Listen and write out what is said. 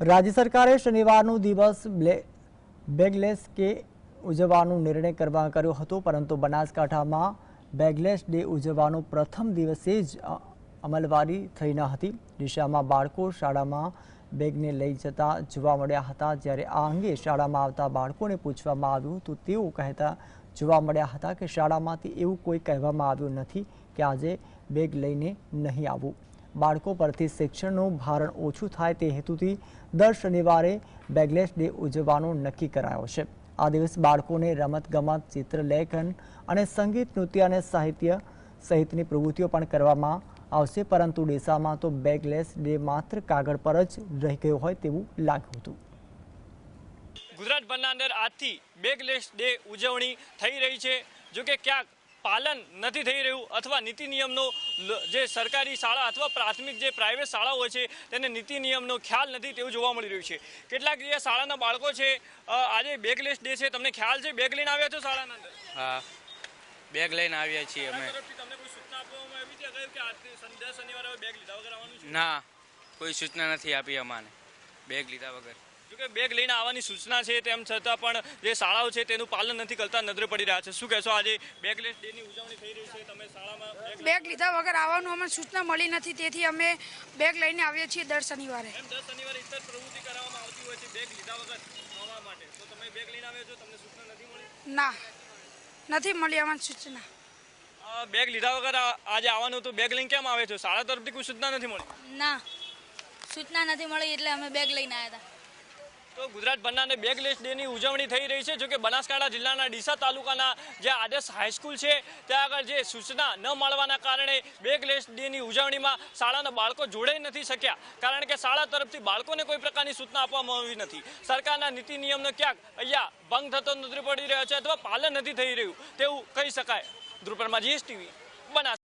રાજ્ય સરકારે શનિવારનો દિવસ બેગલેસ કે ઉજવવાનો નિર્ણય કરવા કર્યો હતો, પરંતુ બનાસકાંઠામાં બેગલેસ ડે ઉજવવાનો પ્રથમ દિવસે જ અમલવારી થઈ ન હતી. દિશામાં બાળકો શાળામાં બેગને લઈ જતા જોવા મળ્યા હતા. જ્યારે આ અંગે શાળામાં આવતા બાળકોને પૂછવામાં આવ્યું, તો તેઓ કહેતા જોવા મળ્યા હતા કે શાળામાંથી એવું કોઈ કહેવામાં આવ્યું નથી કે આજે બેગ લઈને નહીં આવવું બાળકો પરથી શિક્ષણનું ભારણ ઓછું થાય તે હેતુથી દર શનિવારે બેગલેસ ડે ઉજવવાનો નક્કી કરાયો છે. આ દિવસ બાળકોને રમતગમત, ચિત્રલેખન અને સંગીત, નૃત્ય અને સાહિત્ય સહિતની પ્રવૃત્તિઓ પણ કરવામાં આવશે, પરંતુ ડીસામાં તો બેગલેસ ડે માત્ર કાગળ પર જ રહી ગયો હોય તેવું લાગ્યું હતું. ગુજરાતભરના અંદર આજથી બેગલેસ ડે ઉજવણી થઈ રહી છે. જો કે ક્યાંક પાલન નથી થઈ રહ્યું અથવા નીતિ નિયમનો જે સરકારી શાળા અથવા પ્રાથમિક જે પ્રાઇવેટ શાળાઓ છે તેને નીતિ નિયમનો ખ્યાલ નથી તેવું જોવા મળી રહ્યું છે. કેટલાક જે શાળાના બાળકો છે આજે આજે બેગલેસ ડે છે તમને ખ્યાલ છે બેગ લઈને આવ્યા છો શાળાના અંદર? હા. બેગ લઈને આવ્યા છીએ અમે. બેગ ના કોઈ સૂચના નથી આપી અમાને બેગ લીધા વગર. જો કે બેગ લઈને આવવાની સૂચના છે તેમ છતાં પણ જે શાળાઓ છે તેનું પાલન નથી કરતા નજરે પડી રહ્યા છે. શું કહેશો આજે બેગલેસ ડેની ઉજવણી થઈ રહી છે? તમે શાળામાં બેગ બેગ લીધા વગર આવવાનું અમને સૂચના મળી નથી તેથી અમે બેગ લઈને આવીએ છીએ દર શનિવારે. એમ દર શનિવારે ઇતર પ્રવૃત્તિ કરવામાં આવતી હોય છે બેગ લીધા વગર આવવા માટે. તો તમે બેગ લઈને આવ્યો છો તમને સૂચના નથી મળી? ના નથી મળી અમને સૂચના. બેગ લીધા વગર આજે આવવાનું તો બેગ લઈને કેમ આવે છો? શાળા તરફથી કોઈ સૂચના નથી મળી? ના સૂચના નથી મળી એટલે અમે બેગ લઈને આવ્યા હતા. તો ગુજરાત ભરનાને બેગલેસ ડેની ઉજવણી થઈ રહી છે જોકે બનાસકાંઠા જિલ્લાના ડીસા તાલુકાના જે આદર્શ હાઈસ્કૂલ છે, ત્યાં આગળ જે સૂચના ન મળવાના કારણે બેગલેસ ડેની ઉજવણીમાં શાળાના બાળકો જોડાઈ નથી શક્યા. કારણ કે શાળા તરફથી બાળકોને કોઈ પ્રકારની સૂચના આપવામાં આવી નથી. સરકારના નીતિ નિયમનો ક્યાંક અહીંયા ભંગ થતો નથી પડી રહ્યો છે અથવા પાલન નથી થઈ રહ્યું, તેવું કહી શકાય. ધ્રુપરમાં જીએસટીવી બનાસ